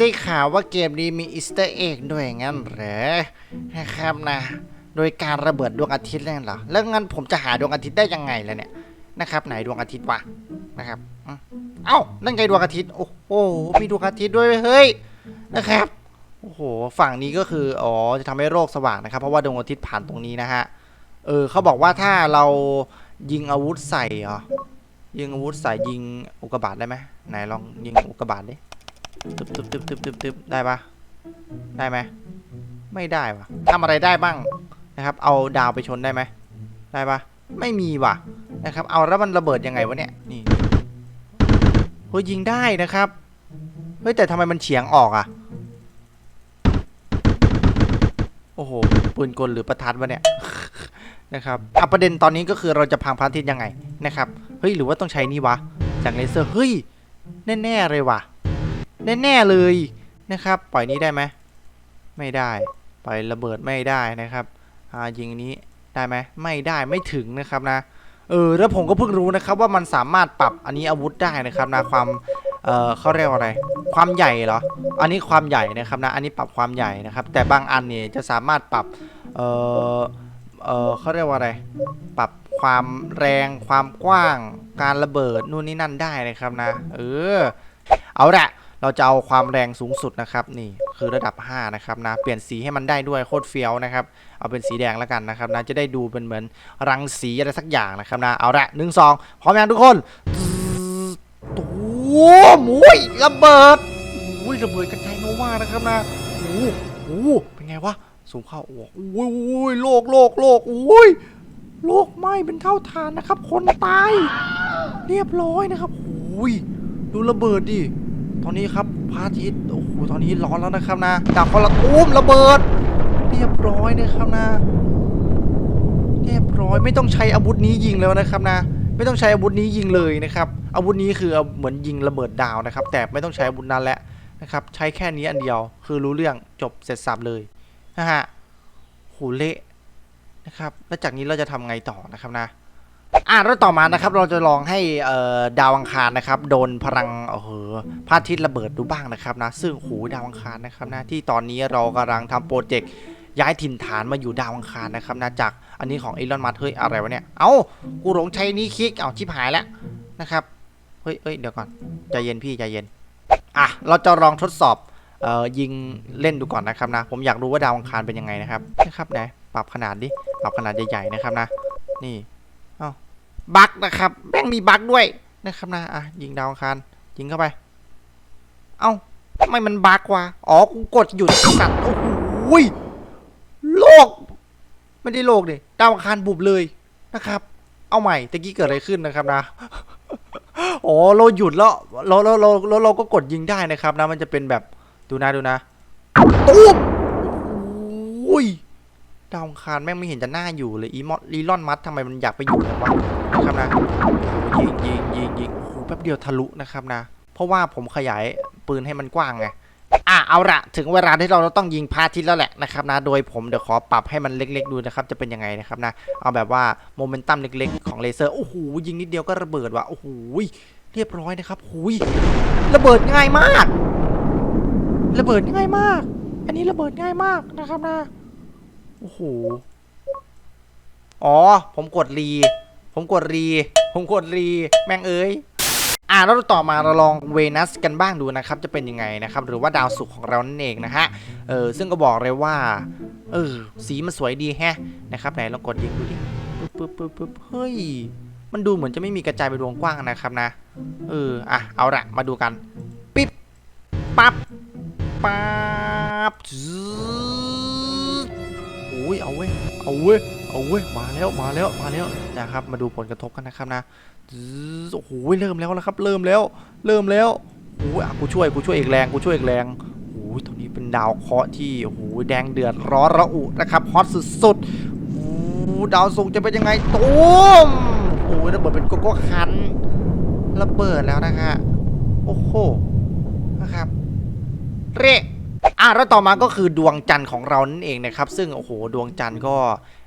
ได้ข่าวว่าเกมนี้มีอีสเตอร์เอ็กด้วยงั้นเหรอนะครับนะ โดยการระเบิดดวงอาทิตย์นั่นเหรอ แล้วงั้นผมจะหาดวงอาทิตย์ได้ยังไงล่ะเนี่ยนะครับ ไหนดวงอาทิตย์วะนะครับเอ้านั่นไงดวงอาทิตย์โอ้โหมีดวงอาทิตย์ด้วยเฮ้ยนะครับโอ้โหฝั่งนี้ก็คืออ๋อจะทำให้โลกสว่างนะครับ เพราะว่าดวงอาทิตย์ผ่านตรงนี้นะฮะเออเขาบอกว่าถ้าเรายิงอาวุธใส่เหรอยิงอาวุธใส่ยิงอุกกาบาตได้ไหมไหนลองยิงอุกกาบาตดิ ตึบตึบตึบตึบตึบตึบได้ปะได้ไหมไม่ได้วะทำอะไรได้บ้างนะครับ เอาดาวไปชนได้ไหมได้ปะไม่มีว่ะนะครับ เอาแล้วมันระเบิดยังไงวะเนี่ยนี่เฮ้ยยิงได้นะครับเฮ้ยแต่ทำไมมันเฉียงออกอะโอ้โหปืนกลหรือประทัดวะเนี่ยนะครับอะประเด็นตอนนี้ก็คือเราจะพังพระอาทิตย์ยังไงนะครับ เฮ้ย หรือว่าต้องใช้นี่วะ จากเลเซอร์ เฮ้ย แน่ ๆ เลยว่ะ แน่ๆเลยนะครับ ปล่อยนี้ได้ไหมไม่ได้ ปล่อยระเบิดไม่ได้นะครับอ่ายิงนี้ได้ไหมไม่ได้ไม่ถึงนะครับนะเออแล้วผมก็เพิ่งรู้นะครับว่ามันสามารถปรับอันนี้อาวุธได้นะครับนะความเออเขาเรียกว่าอะไร ความใหญ่เหรอ อันนี้ความใหญ่นะครับนะ อันนี้ปรับความใหญ่นะครับ แต่บางอันเนี่ยจะสามารถปรับเออเออเขาเรียกว่าอะไร ปรับความแรง ความกว้าง การระเบิดนู่นนี่นั่นได้นะครับนะ เออ เอาละ เราจะเอาความแรงสูงสุดนะครับนี่คือระดับ 5 นะครับนะเปลี่ยนสีให้มันได้ด้วยโคตรเฟี้ยวนะครับเอาเป็นสีแดงแล้วกันนะครับนะจะได้ดูเป็นเหมือนรังสีอะไรสักอย่างนะครับนะเอาละหนึ่งสองพร้อมยังทุกคนตัวมุยระเบิดอุ้ยระเบิดกระจายโนวานะครับนะโอ้โหเป็นไงวะสูงเข้าโอ้โหอุ้ยโลกโลกโลกอุ้ยโลกไหม้เป็นเท่าฐานนะครับ คนตาย เรียบร้อยนะครับหุยดูระเบิดดิ ตอนนี้ครับพระอาทิตย์โอ้โหตอนนี้ร้อนแล้วนะครับนะดาวคนละตูมระเบิด เรียบร้อยนะครับนะ เรียบร้อยไม่ต้องใช้อาวุธนี้ยิงแล้วนะครับนะ ไม่ต้องใช้อาวุธนี้ยิงเลยนะครับ อาวุธนี้คือเหมือนยิงระเบิดดาวนะครับ แต่ไม่ต้องใช้อาวุธนั้นแหล้วนะครับ ใช้แค่นี้อันเดียว คือรู้เรื่องจบเสร็จสับเลยนะฮะโหเละนะครับ แล้วจากนี้เราจะทำไงต่อนะครับนะ อะแล้วต่อมานะครับเราจะลองให้เอ่อดาวอังคารนะครับโดนพลังเออพระอาทิตย์ระเบิดดูบ้างนะครับนะซึ่งโหดาวอังคารนะครับนะที่ตอนนี้เรากำลังทำโปรเจกต์ย้ายถิ่นฐานมาอยู่ดาวอังคารนะครับนะจากอันนี้ของอีลอนมัสเฮ้ยอะไรวะเนี่ยเอ้ากูหลงใช้นี้คลิกเอาชิบหายแล้วนะครับเฮ้ยเฮ้ยเดี๋ยวก่อนใจเย็นพี่ใจเย็นอะเราจะลองทดสอบเอ่อยิงเล่นดูก่อนนะครับนะ ผมอยากรู้ว่าดาวอังคารเป็นยังไงนะครับนะครับไหนปรับขนาดดิปรับขนาดใหญ่ๆนะครับนะนี่ บั๊กนะครับแม่งมีบั๊กด้วยนะครับนะอะยิงดาวอังคารยิงเข้าไป เอ้าทำไมมันบั๊กวะอ๋อกูกดหยุดสัตว์โอ้โหโลก ไม่ได้โลกดิดาวอังคารบุบเลยนะครับ เอาใหม่ตะกี้เกิดอะไรขึ้นนะครับนะอ๋อเราหยุดแล้วเราเราเราเราเราก็กดยิงได้นะครับนะมันจะเป็นแบบดูนะดูนะตูมโอ้ย ดาวอังคารแม่งไม่เห็นจะน่าอยู่เลยอีมอลีลอนมัสทำไมมันอยากไปอยู่กันวะนะครับนะยิงยิงยิงยิงโอ้โหแป๊บเดียวทะลุนะครับนะ เพราะว่าผมขยายปืนให้มันกว้างไงอะเอาละถึงเวลาที่เราต้องยิงพาทิตแล้วแหละนะครับนะโดยผมเดี๋ยวขอปรับให้มันเล็ก ๆ ดูนะครับจะเป็นยังไงนะครับนะเอาแบบว่าโมเมนตัมเล็ก ๆ ของเลเซอร์โอ้โหยิงนิดเดียวก็ระเบิดว่ะโอ้โหเรียบร้อยนะครับหุยระเบิดง่ายมาก ระเบิดง่ายมาก อันนี้ระเบิดง่ายมากนะครับนะ โอ้โห อ๋อ ผมกดรี ผมกดรี ผมกดรี แม่งเอ้ย อ่าแล้วต่อมาเราลองเวนัสกันบ้างดูนะครับ จะเป็นยังไงนะครับ หรือว่าดาวศุกร์ของเรานั่นเองนะฮะ เออ ซึ่งก็บอกเลยว่า เออ สีมันสวยดีแฮะ นะครับ ไหนลองกดยิงดูดิปึ๊บปึ๊บปึ๊บปึ๊บเฮ้ย มันดูเหมือนจะไม่มีกระจายไปดวงกว้างนะครับนะ เออ อะ เอาละมาดูกัน ปิ๊บ ปั๊บ ปั๊บ อ้ยเอาเว้ยเอาเว้ยเอาเว้ยมาแล้วมาแล้วมาแล้วนะครับมาดูผลกระทบกันนะครับนะโอ้โหเริ่มแล้วนะครับ เริ่มแล้ว เริ่มแล้วโอ้ยกูช่วยกูช่วยอีกแรงกูช่วยอีกแรงโอ้ยตอนนี้เป็นดาวเคราะห์ที่โอ้โหแดงเดือดร้อนระอุนะครับฮอตสุดๆโอ้ดาวศุกจะเป็นยังไงตูมโอ้ยระเบิดเป็นโกโก้คันระเบิดแล้วนะฮะโอ้โหนะครับเร่ อะแล้วต่อมาก็คือดวงจันทร์ของเรานั่นเองนะครับ ซึ่งโอ้โหดวงจันทร์ก็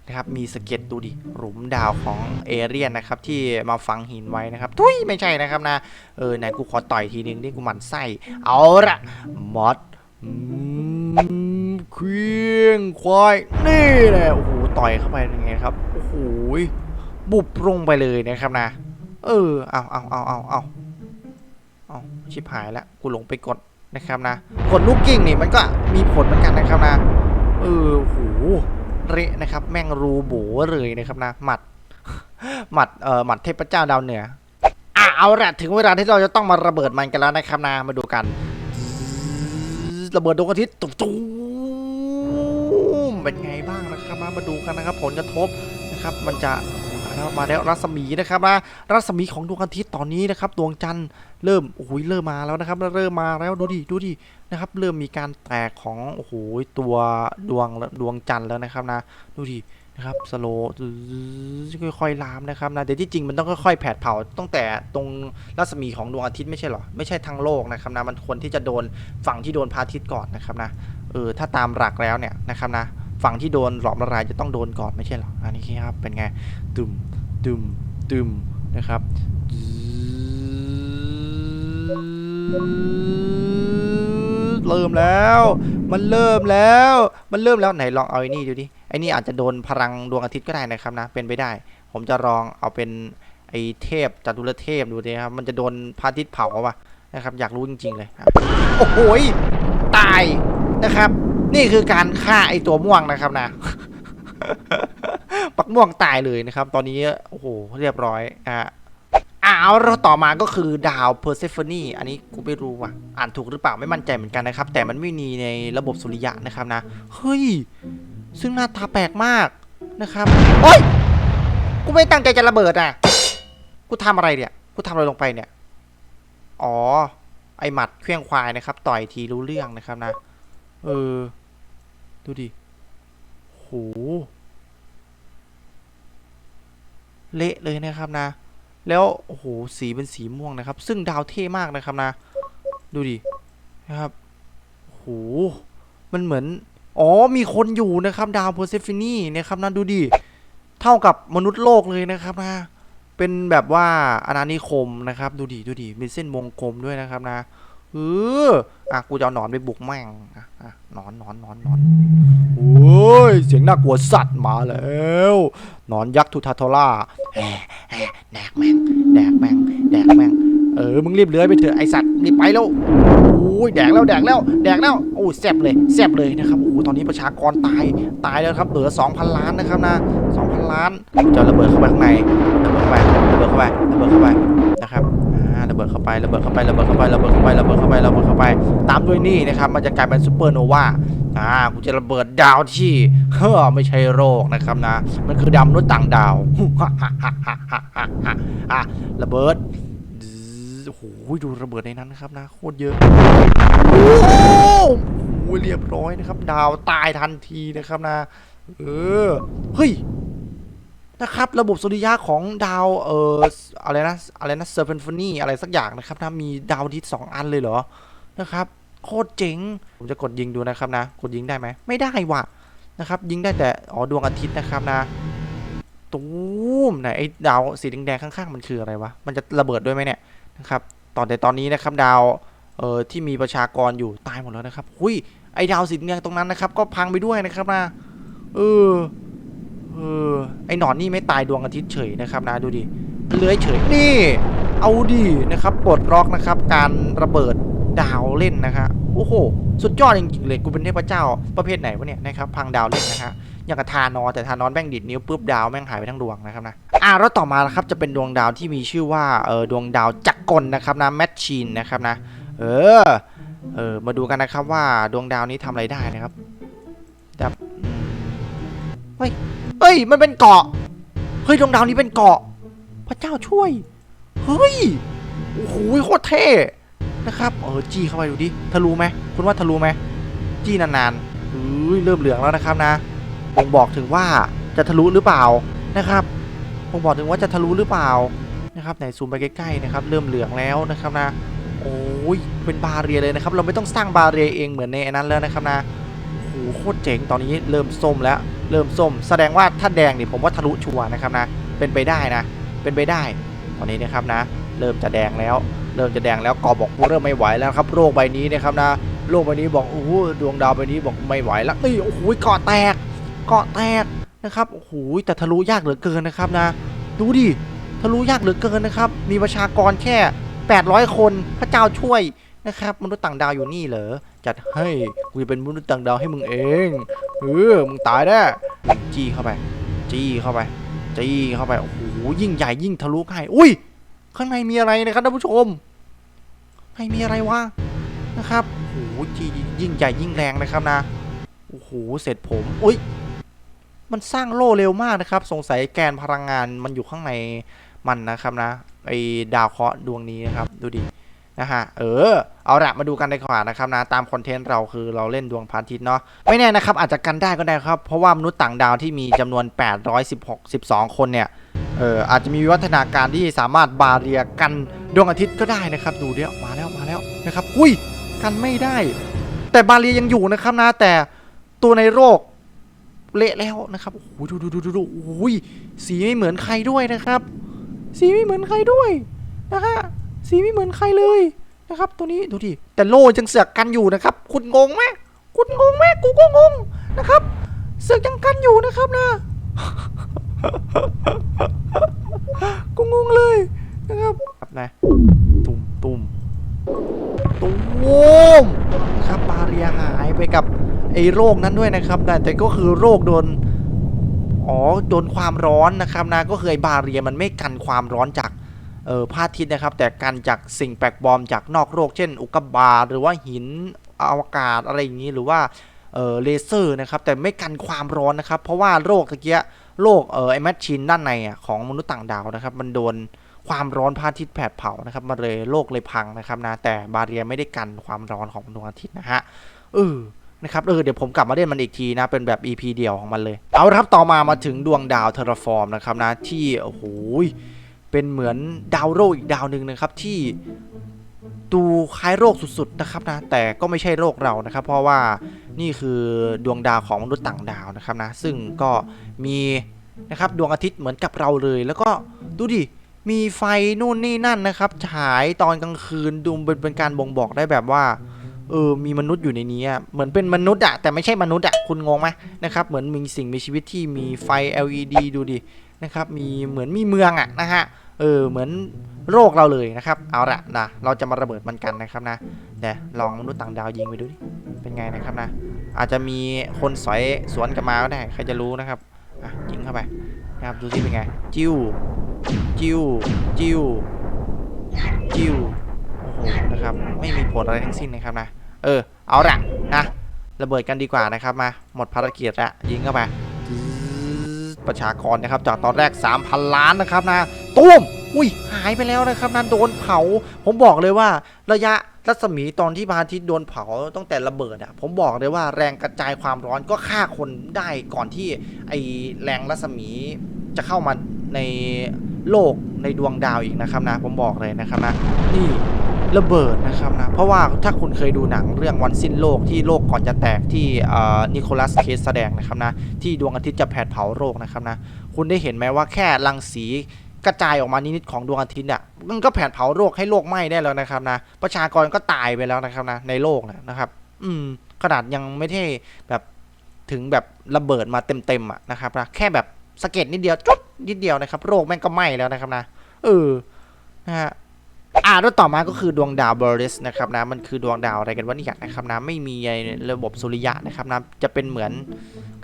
นะครับมีสเก็ตดูดิหลุมดาวของเอเรียนนะครับที่มาฝังหินไว้นะครับ ทุยไม่ใช่นะครับนะเออไหนกูขอต่อยทีนึงนี่กูหมันไส้เอาละมอดอืมเคลี้ยงควายนี่แหละโอ้โหต่อยเข้าไปยังไงครับโอ้โหบุบลงไปเลยนะครับนะ เออเอาเอาเอาเอาเอาเอาชิบหายแล้วกูหลงไปกด นะครับนะกดลูกกิ้งนี่มันก็มีผลเหมือนกันนะครับนะเออโหเละนะครับ แม่งรูโบเลยนะครับนะหมัดหมัดเอ่อหมัดเทพเจ้าดาวเหนืออะเอาละถึงเวลาที่เราจะต้องมาระเบิดมันกันแล้วนะครับนะมาดูกัน ระเบิดดวงอาทิตย์ตุ้มเป็นไงบ้างนะครับนะมาดูกันนะครับ ผลกระทบนะครับ มันจะ แล้วมาแล้วรัศมีนะครับนะรัศมีของดวงอาทิตย์ตอนนี้นะครับดวงจันทร์เริ่มโอ้โหเริ่มมาแล้วนะครับเริ่มมาแล้วดูดิดูดินะครับ เริ่มมีการแตกของโอ้โหตัวดวงดวงจันทร์แล้วนะครับนะดูดินะครับสโลค่อยๆลามนะครับนะแต่ที่จริงมันต้องค่อยๆแผดเผาตั้งแต่ตรงรัศมีของดวงอาทิตย์ไม่ใช่หรอไม่ใช่ทั้งโลกนะครับนะมันควรที่จะโดนฝั่งที่โดนพระอาทิตย์ก่อนนะครับนะเออถ้าตามหลักแล้วเนี่ยนะครับนะ ฝั่งที่โดนหลอมละลายจะต้องโดนก่อนไม่ใช่เหรออันนี้ครับเป็นไงตึมตึมตึมนะครับเริ่มแล้ว มันเริ่มแล้ว มันเริ่มแล้วไหนลองเอาไอ้นี่ดูดิไอ้นี่อาจจะโดนพลังดวงอาทิตย์ก็ได้นะครับนะ เป็นไปได้ ผมจะลองเอาเป็นไอ้เทพจตุรเทพดูดิครับ มันจะโดนพระอาทิตย์เผาปะนะครับ อยากรู้จริง ๆ เลยโอ้โหตายนะครับ นี่คือการฆ่าไอตัวม่วงนะครับนะ ปักม่วงตายเลยนะครับ ตอนนี้โอ้โหเรียบร้อยอะอ้าวแล้วต่อมาก็คือดาวเพอร์เซฟอนีอันนี้กูไม่รู้ว่ะ อ่านถูกหรือเปล่าไม่มั่นใจเหมือนกันนะครับ แต่มันไม่มีในระบบสุริยะนะครับนะ เฮ้ย ซึ่งหน้าตาแปลกมากนะครับ โอ้ย กูไม่ตั้งใจจะระเบิดอะ กูทำอะไรเนี่ย กูทำอะไรลงไปเนี่ย อ๋อ ไอหมัดเครื่องควายนะครับ ต่อยทีรู้เรื่องนะครับนะ เออ ดูดิ โห เละเลยนะครับนะ แล้ว โอ้โห สีเป็นสีม่วงนะครับ ซึ่งดาวเท่มากนะครับนะ ดูดิ นะครับ โห มันเหมือน อ๋อ มีคนอยู่นะครับดาวเพเซฟินีนะครับนะดูดิ เท่ากับมนุษย์โลกเลยนะครับนะ เป็นแบบว่าอาณานิคมนะครับ ดูดิ ดูดิ มีเส้นวงกลมด้วยนะครับนะ เอออะกูจะเอาหนอนไปบุกแม่งอะอะหนอนหนอนหนอนหนอนโอ้ยเสียงน่ากลัวสัตว์มาแล้วหนอนยักษ์ทูทาโทล่าแฮ่แฮ่แดกแม่งแดกแม่งแดกแม่งเออมึงรีบเลื้อยไปเถอะไอสัตว์รีบไปแล้วโอ้ยแดกแล้วแดกแล้วแดกแล้วโอ้ยแซบเลยแซบเลยนะครับโอ้ตอนนี้ประชากรตายตายแล้วครับเหลือ 2,000 ล้านนะครับนะ2,000 ล้านจะระเบิดเข้าไปข้างในระเบิดเข้าไประเบิดเข้าไประเบิดเข้าไปนะครับอ่า เบิดเข้าไประเบิดเข้าไประเบิดเข้าไประเบิดเข้าไประเบิดเข้าไประเบิดเข้าไป ตามด้วยนี่นะครับ มันจะกลายเป็นซูเปอร์โนวาอ่ากูจะระเบิดดาวที่เฮ้อไม่ใช่โรคนะครับนะ มันคือดาวมนุษย์ต่างดาวอะระเบิดโอ้โหดูระเบิดในนั้นนะครับนะโคตรเยอะโอ้โหเรียบร้อยนะครับ ดาวตายทันทีนะครับนะ เออเฮ้ย นะครับ ระบบสุริยะของดาวเอ่ออะไรนะอะไรนะเซอร์เพนฟนีอะไรสักอย่างนะครับนะมีดาวอาทิตย์สองอันเลยเหรอนะครับ โคตรเจ๋ง ผมจะกดยิงดูนะครับนะ กดยิงได้ไหมไม่ได้ว่ะนะครับ ยิงได้แต่อ๋อดวงอาทิตย์นะครับนะตูมไหนไอ้ดาวสีแดงๆข้างๆ มันคืออะไรวะ มันจะระเบิดด้วยไหมเนี่ยนะครับตอนแต่ตอนนี้นะครับดาวเอ่อที่มีประชากรอยู่ตายหมดแล้วนะครับ หุยไอ้ดาวสีแดงตรงนั้นนะครับ ก็พังไปด้วยนะครับนะเออ เออไอหนอนนี่ไม่ตายดวงอาทิตย์เฉยนะครับนะดูดิเลื้อยเฉยนี่ เอาดินะครับปลดล็อกนะครับ การระเบิดดาวเล่นนะครับโอ้โห สุดยอดจริงๆเลยกูเป็นเทพเจ้าประเภทไหนวะเนี่ยนะครับพังดาวเล่นนะฮะอย่างกับทานอแต่ทานอสแม่งดิดนิ้วปุ๊บดาวแม่งหายไปทั้งดวงนะครับนะอ่าแล้วต่อมาครับจะเป็นดวงดาวที่มีชื่อว่าเออดวงดาวจักรกลนะครับนะแมชชีนนะครับนะเออเออมาดูกันนะครับว่าดวงดาวนี้ทำอะไรได้นะครับแบบเฮ้ย เฮ้ย มันเป็นเกาะ เฮ้ยดวงดาวนี้เป็นเกาะ พระเจ้าช่วย เฮ้ย โอ้โหโคตรเท่นะครับ เออจี้เข้าไปดูดิ ทะลุไหมคุณว่าทะลุไหมจี้นานๆเฮ้ยเริ่มเหลืองแล้วนะครับนะบ่งบอกถึงว่าจะทะลุหรือเปล่านะครับบ่งบอกถึงว่าจะทะลุหรือเปล่านะครับไหนซูมไปใกล้ๆนะครับ เริ่มเหลืองแล้วนะครับนะ โอ้ยเป็นบาเรียเลยนะครับ เราไม่ต้องสร้างบาเรียเองเหมือนในอันนั้นแล้วนะครับนะโอ้โหโคตรเจ๋งตอนนี้เริ่มส้มแล้ว เริ่มส้ม แสดงว่าถ้าแดงนี่ผมว่าทะลุชัวนะครับนะ เป็นไปได้นะ เป็นไปได้ตอนนี้นะครับนะ เริ่มจะแดงแล้ว เริ่มจะแดงแล้วกอบอกเริ่มไม่ไหวแล้วครับโรคใบนี้นะครับนะโลกใบนี้บอกโอ้โหดวงดาวใบนี้บอกไม่ไหวแล้วนี่โอ้โหเกาะแตกเกาะแตกนะครับโอ้โหแต่ทะลุยากเหลือเกินนะครับนะ ดูดิทะลุยากเหลือเกินนะครับ มีประชากรแค่ 800 คนพระเจ้าช่วยนะครับมนุษย์ต่างดาวอยู่นี่เหรอจัดให้กูจะเป็นมนุษย์ต่างดาวให้มึงเอง เออมึงตายแน่จี้เข้าไป จี้เข้าไป จี้เข้าไป โอ้โห ยิ่งใหญ่ยิ่งทะลุง่ายอุ้ย ข้างในมีอะไรนะครับท่านผู้ชมข้างในมีอะไรวะ นะครับ โอ้โหจี้ยิ่งใหญ่ยิ่งแรงนะครับนะ โอ้โห เสร็จผม อุ้ย มันสร้างโล่เร็วมากนะครับ สงสัยแกนพลังงานมันอยู่ข้างในมันนะครับนะ ไอ้ดาวเคราะห์ดวงนี้นะครับ ดูดิ นะฮะเออเอาละมาดูกันดีกว่านะครับนะตามคอนเทนต์เราคือเราเล่นดวงพระอาทิตย์เนาะไม่แน่นะครับอาจจะกันได้ก็ได้ครับ เพราะว่ามนุษย์ต่างดาวที่มีจำนวน 816 12 คนเนี่ยเอออาจจะมีวิวัฒนาการที่สามารถบาเรียกันดวงอาทิตย์ก็ได้นะครับ ดูเดี๋ยวมาแล้วมาแล้วนะครับอุ้ยกันไม่ได้ แต่บาเรียยังอยู่นะครับนะแต่ตัวในโรคเละแล้วนะครับโอ้โหดูดูดูดูดูโอ้ยสีไม่เหมือนใครด้วยนะครับ สีไม่เหมือนใครด้วยนะฮะ สีไม่เหมือนใครเลยนะครับ ตัวนี้ดูดิแต่โล่ยังเสือกกันอยู่นะครับ คุณงงไหมคุณงงไหมกูก็งงนะครับ เสือกยังกันอยู่นะครับนะกูงงเลยนะครับครับนะตุ่มตุ่มตุ่มนะครับบาเรียหายไปกับไอ้โรคนั้นด้วยนะครับนะแต่ก็คือโรคโดนอ๋อโดนความร้อนนะครับนะก็คือไอ้บาเรียมันไม่กันความร้อนจาก เออพระอาทิตย์นะครับ แต่กันจากสิ่งแปลกปลอมจากนอกโลกเช่น อุกกาบาตหรือว่าหินอวกาศอะไรอย่างนี้หรือว่าเออเลเซอร์นะครับแต่ไม่กันความร้อนนะครับ เพราะว่าโรคตะเกียโรคเออไอแมชชีนด้านในอะของมนุษย์ต่างดาวนะครับ มันโดนความร้อนพระอาทิตย์แผดเผานะครับมันเลยโลกเลยพังนะครับนะแต่บาเรียไม่ได้กันความร้อนของดวงอาทิตย์นะฮะเออนะครับเออเดี๋ยวผมกลับมาเล่นมันอีกทีนะเป็นแบบ EP เดียวของมันเลย เอาครับต่อมามาถึงดวงดาวเทอราฟอร์มนะครับนะที่โอ้โห เป็นเหมือนดาวโลกอีกดาวหนึ่งนะครับที่ดูคล้ายโรคสุดๆนะครับนะแต่ก็ไม่ใช่โรคเรานะครับ เพราะว่านี่คือดวงดาวของมนุษย์ต่างดาวนะครับนะซึ่งก็มีนะครับดวงอาทิตย์เหมือนกับเราเลย แล้วก็ดูดิมีไฟนู่นนี่นั่นนะครับฉายตอนกลางคืนดูเป็นเป็นการบ่งบอกได้แบบว่าเออมีมนุษย์อยู่ในนี้เหมือนเป็นมนุษย์อะแต่ไม่ใช่มนุษย์อะคุณงงไหมนะครับเหมือนมีสิ่งมีชีวิตที่มีไฟ LED ดูดิ นะครับมีเหมือนมีเมืองอะนะฮะเออเหมือนโรคเราเลยนะครับเอาละนะเราจะมาระเบิดมันกันนะครับนะเดี๋ยวลองมนุษย์ต่างดาวยิงไปดูดิเป็นไงนะครับนะอาจจะมีคนสอยสวนกลับมาก็ได้ใครจะรู้นะครับอะยิงเข้าไปนะครับดูสิเป็นไงจิ้วจิ้วจิ้วจิ้วโอ้โหนะครับไม่มีผลอะไรทั้งสิ้นนะครับนะเออเอาละนะระเบิดกันดีกว่านะครับมาหมดภารกิจล้วยิงเข้าไป ประชากรนะครับ จากตอนแรก 3,000 ล้านนะครับนะตุ้มอุ้ยหายไปแล้วนะครับนะโดนเผา ผมบอกเลยว่าระยะรัศมีตอนที่พระอาทิตย์โดนเผาตั้งแต่ระเบิดอะผมบอกเลยว่าแรงกระจายความร้อนก็ฆ่าคนได้ก่อนที่ไอแรงรัศมีจะเข้ามาในโลกในดวงดาวอีกนะครับนะ ผมบอกเลยนะครับนะนี่ ระเบิดนะครับนะ เพราะว่าถ้าคุณเคยดูหนังเรื่องวันสิ้นโลกที่โลกก่อนจะแตกที่นิโคลัสเคสแสดงนะครับนะ ที่ดวงอาทิตย์จะแผดเผาโลกนะครับนะ คุณได้เห็นไหมว่าแค่รังสีกระจายออกมานิดๆของดวงอาทิตย์เนี่ยมันก็แผดเผาโลกให้โลกไหม้ได้แล้วนะครับนะ ประชากรก็ตายไปแล้วนะครับนะในโลกนะครับ อืมขนาดยังไม่ได้แบบถึงแบบระเบิดมาเต็มๆอะนะครับนะแค่แบบสะเก็ดนิดเดียวจุ๊บนิดเดียวนะครับโลกแม่งก็ไหม้แล้วนะครับนะเออนะฮะ อ่าแล้วต่อมาก็คือดวงดาวเบอริสนะครับนะมันคือดวงดาวอะไรกันวะเนี่ยนะครับนะไม่มีในระบบสุริยะนะครับนะจะเป็นเหมือน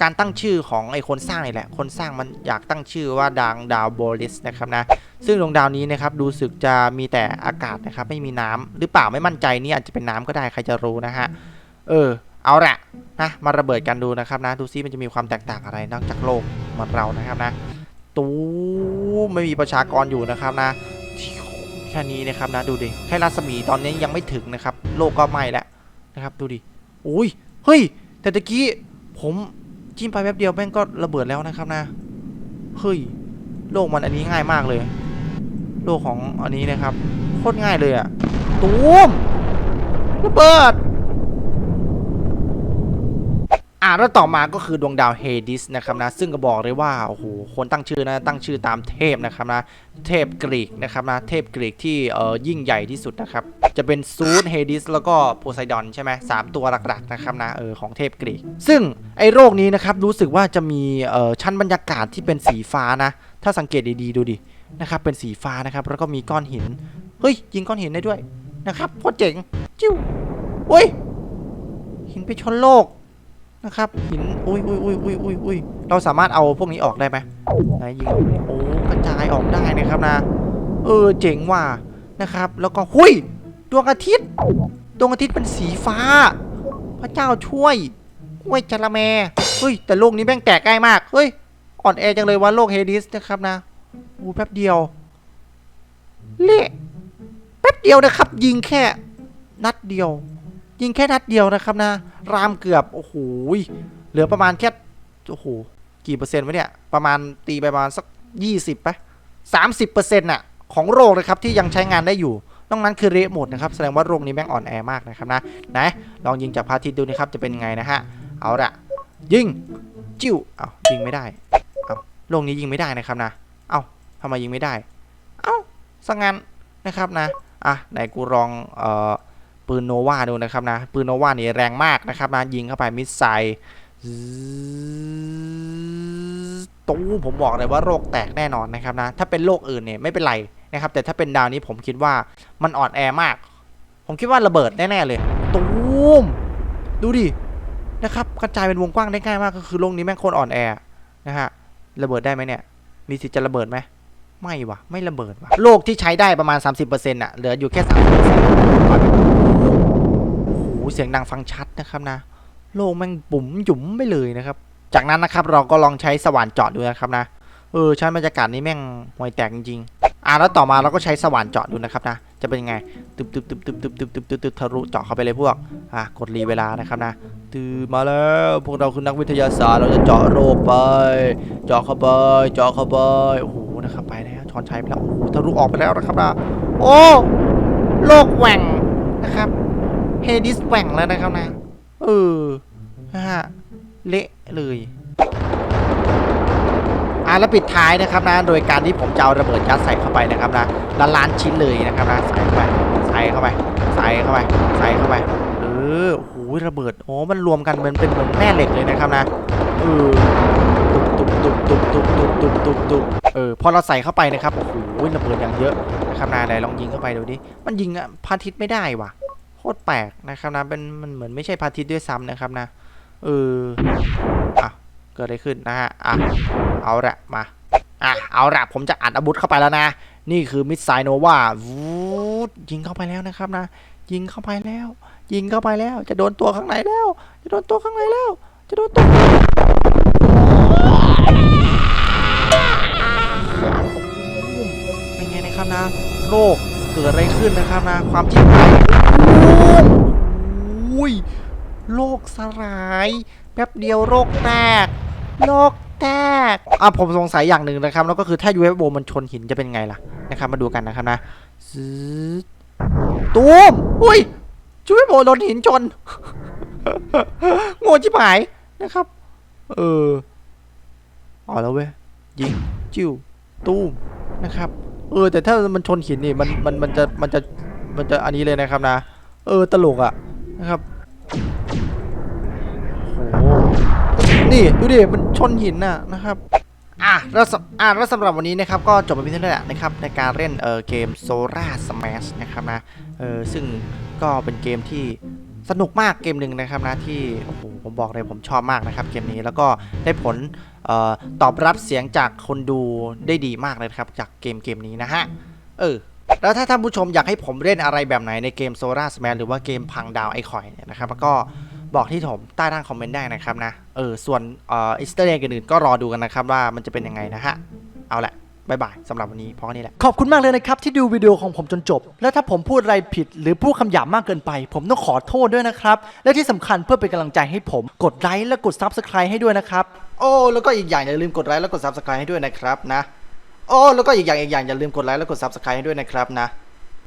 การตั้งชื่อของไอ้คนสร้างนี่แหละ คนสร้างมันอยากตั้งชื่อว่าดางดาวเบอริสนะครับนะซึ่งดวงดาวนี้นะครับดูสึกจะมีแต่อากาศนะครับไม่มีน้ำหรือเปล่าไม่มั่นใจนี่อาจจะเป็นน้ำก็ได้ใครจะรู้นะฮะเออเอาละนะมาระเบิดกันดูนะครับนะดูซิมันจะมีความแตกต่างอะไรนอกจากโลกเหมือนเรานะครับนะตูมไม่มีประชากรอยู่นะครับนะ แค่นี้นะครับนะดูดิแค่รัศมีตอนนี้ยังไม่ถึงนะครับ โลกก็ไหม้แล้วนะครับดูดิอุ้ยเฮ้ย แต่ตะกี้ผมจิ้มไปแป๊บเดียวแม่งก็ระเบิดแล้วนะครับนะเฮ้ยโลกมันอันนี้ง่ายมากเลย โลกของอันนี้นะครับโคตรง่ายเลยอะตูมระเบิด แล้วต่อมาก็คือดวงดาวเฮดิสนะครับนะ ซึ่งก็บอกเลยว่าโอ้โหคนตั้งชื่อนะตั้งชื่อตามเทพนะครับนะ เทพกรีกนะครับนะ เทพกรีกที่เอ่อยิ่งใหญ่ที่สุดนะครับ จะเป็นซูสเฮดิสแล้วก็โพไซดอนใช่ไหมสามตัวหลักๆนะครับนะเออของเทพกรีก ซึ่งไอ้โรคนี้นะครับรู้สึกว่าจะมีเอ่อชั้นบรรยากาศที่เป็นสีฟ้านะ ถ้าสังเกตดีๆดูดินะครับเป็นสีฟ้านะครับแล้วก็มีก้อนหินเฮ้ยยิงก้อนหินได้ด้วยนะครับโคตรเจ๋งจิ้วเฮ้ยหินไปชนโลก นะครับหินอุ้ยอุ้ยอุ้ยอุ้ยอุ้ยอุ้ยเราสามารถเอาพวกนี้ออกได้ไหมไหนยิงโอ้กระจายออกได้นะครับนะ เออเจ๋งว่ะนะครับ แล้วก็หุยดวงอาทิตย์ดวงอาทิตย์เป็นสีฟ้า พระเจ้าช่วยห้วยจระแมเฮ้ยแต่โลกนี้แม่งแตกง่ายมากเฮ้ยอ่อนแอจังเลยว่าโลกเฮดิสนะครับนะโอ้แป๊บเดียวเละแป๊บเดียวนะครับ ยิงแค่ นัดเดียว ยิงแค่นัดเดียวนะครับนะ รามเกือบโอ้โหเหลือประมาณแค่โอ้โหกี่เปอร์เซ็นต์วะเนี่ย ประมาณตีไปประมาณสักยี่สิบปะสามสิบเปอร์เซ็นต์น่ะของโรคนะครับที่ยังใช้งานได้อยู่นอกนั้นคือเละหมดนะครับ แสดงว่าโรคนี้แม่งอ่อนแอมากนะครับนะไหนลองยิงจากพาทิตดูนะครับจะเป็นยังไงนะฮะเอาละยิงจิ้วเอายิงไม่ได้เอาโรคนี้ยิงไม่ได้นะครับนะเอาทำไมยิงไม่ได้เอาสังงานนะครับนะอะไหนกูลองเอ่อ ปืนโนวาดูนะครับนะ ปืนโนวานี่แรงมากนะครับนะ ยิงเข้าไปมิสไซล์ตู้ผมบอกเลยว่าโรคแตกแน่นอนนะครับนะ ถ้าเป็นโรคอื่นเนี่ยไม่เป็นไรนะครับ แต่ถ้าเป็นดาวนี้ผมคิดว่ามันอ่อนแอมาก ผมคิดว่าระเบิดแน่ๆเลย ตูม ดูดิ นะครับ กระจายเป็นวงกว้างได้ง่ายมากก็คือโรคนี้แม่งโคตรอ่อนแอนะฮะ ระเบิดได้ไหมเนี่ย มีสิทธิ์จะระเบิดไหมไม่วะไม่ระเบิดวะโรคที่ใช้ได้ประมาณ 30%อะเหลืออยู่แค่ 30%ก่อนโอ้โห เสียงดังฟังชัดนะครับนะ โลกแม่งบุ๋มหยุมไปเลยนะครับ จากนั้นนะครับเราก็ลองใช้สว่านเจาะดูนะครับนะ เออชั้นบรรยากาศนี้แม่งห่วยแตกจริงๆ อะแล้วต่อมาเราก็ใช้สว่านเจาะดูนะครับนะ จะเป็นยังไงตึบตึบตึบตึบตึบตึบตึบตึบตึบทะลุเจาะเข้าไปเลยพวก อะกดรีเวลานะครับนะตื่นมาแล้วพวกเราคือนักวิทยาศาสตร์เราจะเจาะโรคไป เจาะเข้าไป เจาะเข้าไป โอ้โหนะครับไปแล้วช้อนชัยไปแล้ว โอ้โหทะลุออกไปแล้วนะครับนะ โอ้โลกแหว่งนะครับ เฮดิสแหว่งแล้วนะครับนะ เออฮะเละเลยอะแล้วปิดท้ายนะครับนะ โดยการที่ผมจะเอาระเบิดยัดใส่เข้าไปนะครับนะละล้านชิ้นเลยนะครับนะ ใส่เข้าไป ใส่เข้าไป ใส่เข้าไป ใส่เข้าไป เออโอ้โหระเบิดโอ้มันรวมกันเหมือนเป็นเหมือนแม่เหล็กเลยนะครับนะ เออตุบตุบตุบตุบตุบตุบตุบตุบตุบเออ พอเราใส่เข้าไปนะครับ โอ้โหระเบิดอย่างเยอะนะครับนะไหนลองยิงเข้าไปดูดิ มันยิงอะพาทิตไม่ได้ว่ะ คตรแปลกนะครับนะเป็นมันเหมือนไม่ใช่พระอาทิตย์ด้วยซ้ำนะครับนะเอออะเกิดอะไรขึ้นนะฮะอะเอาละมาอะเอาละผมจะอัดอาวุธเข้าไปแล้วนะ นี่คือมิสไซโนวาวูดยิงเข้าไปแล้วนะครับนะ ยิงเข้าไปแล้ว ยิงเข้าไปแล้ว จะโดนตัวข้างในแล้ว จะโดนตัวข้างในแล้ว จะโดนตัวเป็นไงนะครับนะโลกเกิดอะไรขึ้นนะครับนะ ความจริ อุ้ยโลกสลาย แป๊บเดียวโลกแตกโลกแตกอะผมสงสัยอย่างหนึ่งนะครับ แล้วก็คือถ้า UFO มันชนหินจะเป็นไงล่ะนะครับ มาดูกันนะครับนะซึดตูมอุ้ย UFO โดนหินชนง่ชิบหายนะครับ เออเอแล้วเว้ยยิงจิ้วตูมนะครับ เออ แต่ถ้ามันชนหินนี่มันมันมันจะมันจะมันจะอันนี้เลยนะครับนะ เออตลกอะนะครับโอ้โหนี่ดูดิมันชนหินน่ะนะครับอะแล้วสำอะแล้วสำหรับวันนี้นะครับก็จบไปเพียงเท่านี้แหละนะครับในการเล่นเออเกม Solar Smash นะครับนะเออซึ่งก็เป็นเกมที่สนุกมากเกมหนึ่งนะครับนะที่โอ้โหผมบอกเลยผมชอบมากนะครับเกมนี้แล้วก็ได้ผลเอ่อตอบรับเสียงจากคนดูได้ดีมากเลยนะครับจากเกมเกมนี้นะฮะเออ แล้วถ้าท่านผู้ชมอยากให้ผมเล่นอะไรแบบไหนในเกม Solar Smash หรือว่าเกมพังดาวไอคอยเนี่ยนะครับแล้วก็บอกที่ผมใต้ด้านคอมเมนต์ได้นะครับนะเออส่วนเอ่ออิสเตอร์เอ็กอื่นๆก็รอดูกันนะครับว่ามันจะเป็นยังไงนะฮะเอาละบายบายสำหรับวันนี้เพราะนี้แหละ ขอบคุณมากเลยนะครับ ที่ดูวิดีโอของผมจนจบ และถ้าผมพูดอะไรผิด หรือพูดคำหยาบมากเกินไป ผมต้องขอโทษด้วยนะครับ และที่สำคัญเพื่อเป็นกำลังใจให้ผม กดไลค์และกด Subscribe ให้ด้วยนะครับ โอ้ แล้วก็อีกอย่างอย่าลืมกดไลค์และกด Subscribe ให้ด้วยนะครับนะ โอ้แล้วก็อีกอย่างอีกอย่างอย่าลืมกดไลค์และกด Subscribe ให้ด้วยนะครับนะ